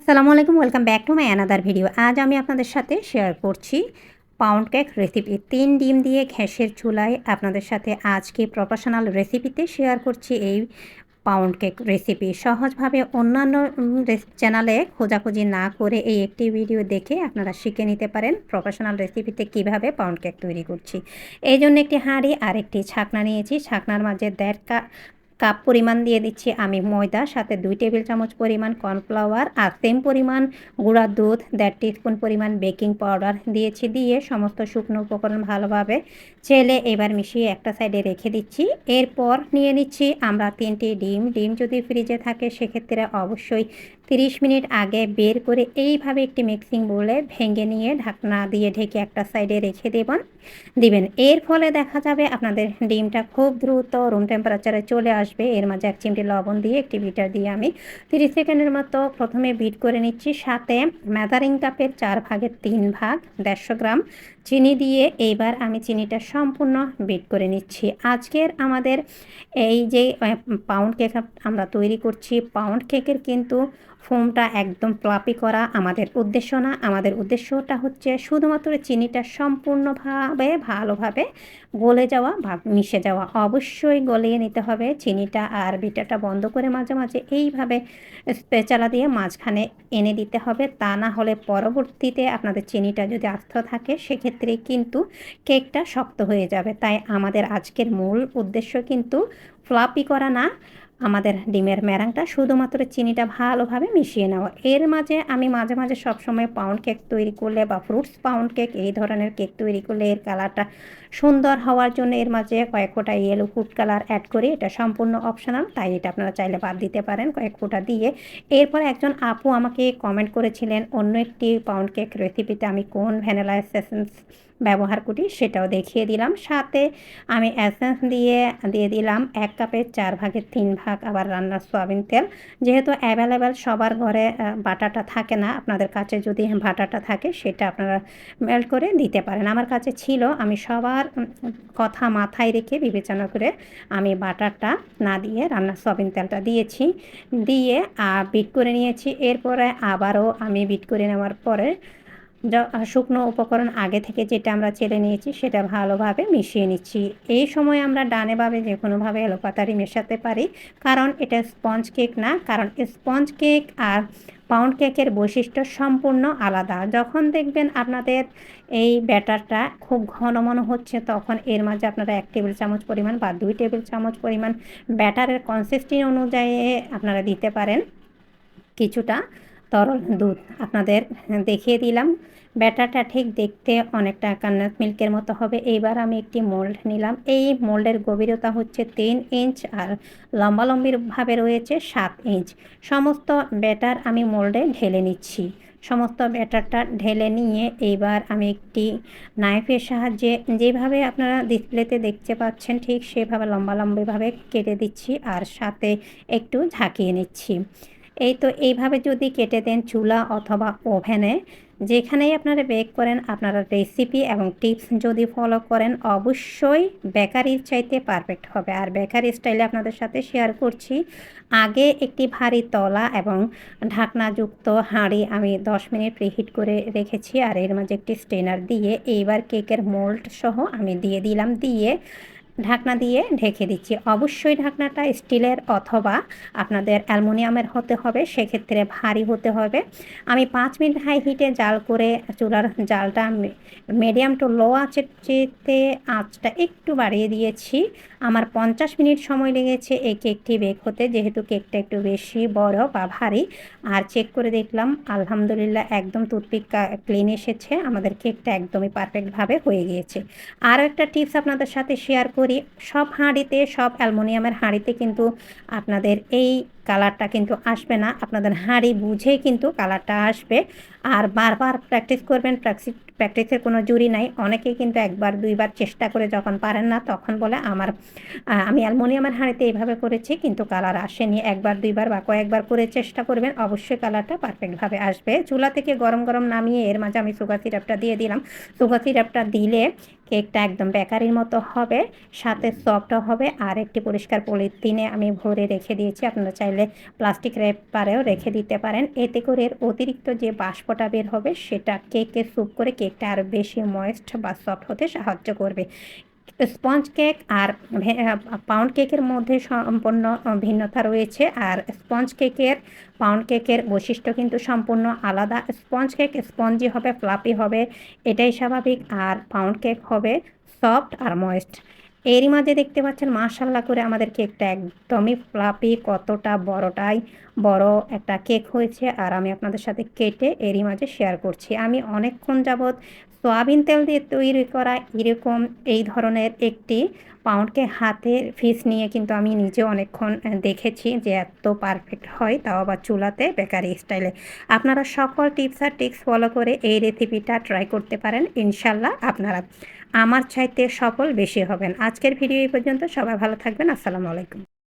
আসসালামু আলাইকুম, welcome back to my another video. আজ আমি আপনাদের সাথে শেয়ার করছি পাউন্ড কেক রেসিপি। তিন ডিম দিয়ে ঘ্যাসের চুলায় আপনাদের সাথে আজকে প্রফেশনাল রেসিপিতে শেয়ার করছি এই পাউন্ড কেক রেসিপি। সহজভাবে অন্যান্য চ্যানেলে খোঁজাখুঁজি না করে এই একটি ভিডিও দেখে আপনারা শিখে নিতে পারেন প্রফেশনাল রেসিপিতে কীভাবে পাউন্ড কেক তৈরি করছি। এই জন্য একটি হাঁড়ি আর একটি ছাকনা নিয়েছি। ছাকনার মাঝে দেড় কা কাপ পরিমাণ দিয়ে দিচ্ছি আমি ময়দা, সাথে দুই টেবিল চামচ পরিমাণ কর্নফ্লাওয়ার আর সেম পরিমাণ গুঁড়া দুধ, দেড় টিস্পুন পরিমাণ বেকিং পাউডার দিয়েছি, দিয়ে সমস্ত শুকনো উপকরণ ভালোভাবে ছেলে এবার মিশিয়ে একটা সাইডে রেখে দিচ্ছি। এরপর নিয়ে নিচ্ছি আমরা তিনটি ডিম। ডিম যদি ফ্রিজে থাকে, সেক্ষেত্রে অবশ্যই 30 মিনিট আগে বের করে এইভাবে একটি মিক্সিং বলে ভেঙে নিয়ে ঢাকনা দিয়ে ঢেকে একটা সাইডে রেখে দেবেন দিবেন। এর ফলে দেখা যাবে আপনাদের ডিমটা খুব দ্রুত রুম টেম্পারেচারে চলে আসবে। এর মাঝে এক চিমটি লবণ দিয়ে একটি বিটার দিয়ে আমি 30 সেকেন্ডের মতো প্রথমে বিট করে নিচ্ছি। সাথে ম্যাদারিং কাপের চার ভাগের তিন ভাগ, দেড়শো গ্রাম চিনি দিয়ে এইবার আমি চিনিটা সম্পূর্ণ বিট করে নিচ্ছি। আজকের আমাদের এই যে পাউন্ড কেক আমরা তৈরি করছি পাউন্ড কেকের কিন্তু ফোমটা একদম প্লাপি করা আমাদের উদ্দেশ্য না। আমাদের উদ্দেশ্যটা হচ্ছে শুধুমাত্র চিনিটা সম্পূর্ণভাবে, ভালোভাবে গলে যাওয়া বা মিশে যাওয়া। অবশ্যই গলিয়ে নিতে হবে চিনিটা আর বিটাটা বন্ধ করে মাঝে মাঝে এইভাবে স্পেচালা দিয়ে মাঝখানে এনে দিতে হবে। তা না হলে পরবর্তীতে আপনাদের চিনিটা যদি আস্ত থাকে, সেক্ষেত্রে কিন্তু কেকটা শক্ত হয়ে যাবে। তাই আমাদের আজকের মূল উদ্দেশ্য কিন্তু ফ্লাপি করা না। আমাদের ডিমের ম্যারাংটা শুধুমাত্র চিনিটা ভালোভাবে মিশিয়ে নেওয়া এর মাঝে আমি মাঝে মাঝে সবসময় পাউন্ড কেক তৈরি করলে বা ফ্রুটস পাউন্ড কেক এই ধরনের কেক তৈরি করলে এর কালারটা সুন্দর হওয়ার জন্য এর মাঝে কয়েক ফোঁটা ইয়েলো ফুড কালার অ্যাড করি এটা সম্পূর্ণ অপশনাল তাই এটা আপনারা চাইলে বাদ দিতে পারেন কয়েক ফোঁটা দিয়ে। এরপর একজন আপু আমাকে কমেন্ট করেছিলেন, অন্য একটি পাউন্ড কেক রেসিপিতে আমি কোন ভ্যানিলা এসেন্স ব্যবহার করি? সেটাও দেখিয়ে দিলাম। সাথে আমি অ্যাসেন্স দিয়ে দিয়ে দিলাম এক কাপের চার ভাগের তিন ভাগ। আবার রান্নার সয়াবিন তেল। যেহেতু অ্যাভেলেবেল সবার ঘরে বাটাটা থাকে না, আপনাদের কাছে যদি বাটাটা থাকে, সেটা আপনারা মেল্ট করে দিতে পারেন। আমার কাছে ছিল, আমি সবার কথা মাথায় রেখে বিবেচনা করে আমি বাটারটা না দিয়ে রান্নার সয়াবিন তেলটা দিয়েছি। দিয়ে বিট করে নিয়েছি। এরপরে আবারও আমি বিট করে নেওয়ার পরে শুকনো উপকরণ আগে থেকে যেটা আমরা চেলে নিয়েছি সেটা ভালোভাবে মিশিয়ে নিচ্ছি। এই সময় আমরা ডানে ভাবে যে কোনোভাবে এলোপাতারি মেশাতে পারি, কারণ এটা স্পঞ্জ কেক না, কারণ স্পঞ্জ কেক আর পাউন্ড কেকের বৈশিষ্ট্য সম্পূর্ণ আলাদা। যখন দেখবেন আপনাদের এই ব্যাটারটা খুব ঘন মনে হচ্ছে, তখন এর মাঝে আপনারা এক টেবিল চামচ পরিমাণ বা দুই টেবিল চামচ পরিমাণ ব্যাটারের কনসিস্টেন্সি অনুযায়ী আপনারা দিতে পারেন। কিছুটা তরল দুধ। আপনাদের দেখিয়ে দিলাম। ব্যাটারটা ঠিক দেখতে অনেকটা কান্নাত মিল্কের মতো হবে। এইবার আমি একটি মোল্ড নিলাম। এই মোল্ডের গভীরতা হচ্ছে তিন ইঞ্চ আর লম্বালম্বিভাবে রয়েছে সাত ইঞ্চ। সমস্ত ব্যাটার আমি মোল্ডে ঢেলে নিচ্ছি। সমস্ত ব্যাটারটা ঢেলে নিয়ে এইবার আমি একটি নাইফের সাহায্যে যেভাবে আপনারা ডিসপ্লেতে দেখতে পাচ্ছেন, ঠিক সেভাবে লম্বা লম্বিভাবে কেটে দিচ্ছি আর সাথে একটু ঝাঁকিয়ে নিচ্ছি। এই তো এইভাবে যদি কেটে দেন চুলা অথবা ওভেনে, যেখানেই আপনারা বেক করেন, আপনারা রেসিপি এবং টিপস যদি ফলো করেন, অবশ্যই বেকারির চাইতে পারফেক্ট হবে। আর বেকারি স্টাইলে আপনাদের সাথে শেয়ার করছি। আগে একটি ভারী তলা এবং ঢাকনাযুক্ত হাঁড়ি আমি 10 মিনিট প্রিহিট করে রেখেছি, আর এর মাঝে একটি স্টেনার দিয়ে এইবার কেকের মোল্ড সহ আমি দিয়ে দিলাম। দিয়ে ঢাকনা দিয়ে ঢেকে দিচ্ছি। অবশ্যই ঢাকনাটা স্টিলের অথবা আপনাদের অ্যালমোনিয়ামের হতে হবে, সেক্ষেত্রে ভারী হতে হবে। আমি পাঁচ মিনিট হাই হিটে জাল করে চুলার জালটা মিডিয়াম টু লো আঁচের চেতে আঁচটা একটু বাড়িয়ে দিয়েছি। আমার পঞ্চাশ মিনিট সময় লেগেছে এই কেকটি বেক হতে, যেহেতু কেকটা একটু বেশি বড় বা ভারী। আর চেক করে দেখলাম, আলহামদুলিল্লাহ একদম টুথপিক ক্লিন এসেছে। আমাদের কেকটা একদমই পারফেক্টভাবে হয়ে গিয়েছে। আরও একটা টিপস আপনাদের সাথে শেয়ার করি। সব হাঁড়িতে সব অ্যালমোনিয়ামের হাঁড়িতে কিন্তু আপনাদের এই কালারটা কিন্তু আসবে না। আপনাদের হাঁড়ি বুঝে কিন্তু কালারটা আসবে। আর বারবার প্র্যাকটিস করবেন প্র্যাকটিস প্র্যাকটিসের কোনো জুরি নাই। অনেকে কিন্তু একবার, দুইবার চেষ্টা করে যখন পারেন না, তখন বলে, আমার আমি অ্যালমোনিয়ামের হাঁড়িতে এইভাবে করেছি, কিন্তু কালার আসেনি। একবার, দুইবার বা কয়েকবার করে চেষ্টা করবেন, অবশ্যই কালারটা পারফেক্টভাবে আসবে। চুলা থেকে গরম গরম নামিয়ে এর মাঝে আমি সুগার সিরাপটা দিয়ে দিলাম। সুগার সিরাপটা দিলে কেকটা একদম বেকারির মতো হবে, সাথে সফটও হবে। আর একটি পরিষ্কার পলিথিনে আমি ভরে রেখে দিয়েছি। আপনারা চাইলে চাইলে প্লাস্টিক র্যাপারেও রেখে দিতে পারেন। এতে করে এর অতিরিক্ত যে বাষ্পটা বের হবে, সেটা কেকে স্যুপ করে কেকটা আরও বেশি ময়েস্ট বা সফট হতে সাহায্য করবে। স্পঞ্জ কেক আর পাউন্ড কেকের মধ্যে সম্পূর্ণ ভিন্নতা রয়েছে। আর স্পঞ্জ কেকের, পাউন্ড কেকের বৈশিষ্ট্য কিন্তু সম্পূর্ণ আলাদা। স্পঞ্জ কেক স্পঞ্জি হবে, ফ্লাপি হবে, এটাই স্বাভাবিক। আর পাউন্ড কেক হবে সফট আর ময়েস্ট। এরই মাঝে দেখতে পাচ্ছেন মাশাল্লাহ করে আমাদের কেকটা একদমই ফ্লাপি কতটা বড়টাই বড় একটা কেক হয়েছে। আর আমি আপনাদের সাথে কেটে এরই মাঝে শেয়ার করছি। আমি অনেকক্ষণ যাবৎ সয়াবিন তেল দিয়ে তৈরি করা এরকম এই ধরনের একটি পাউন্ডকে হাতের ফিস নিয়ে কিন্তু আমি নিজে অনেকক্ষণ দেখেছি যে এত পারফেক্ট হয় তাও আবার চুলাতে বেকারি স্টাইলে আপনারা সকল টিপস আর টিক্স ফলো করে এই রেসিপিটা ট্রাই করতে পারেন ইনশাল্লাহ আপনারা। আমার চাইতে সফল বেশি হবেন। আজকের ভিডিও এই পর্যন্ত। সবাই ভালো থাকবেন। আসসালামু আলাইকুম।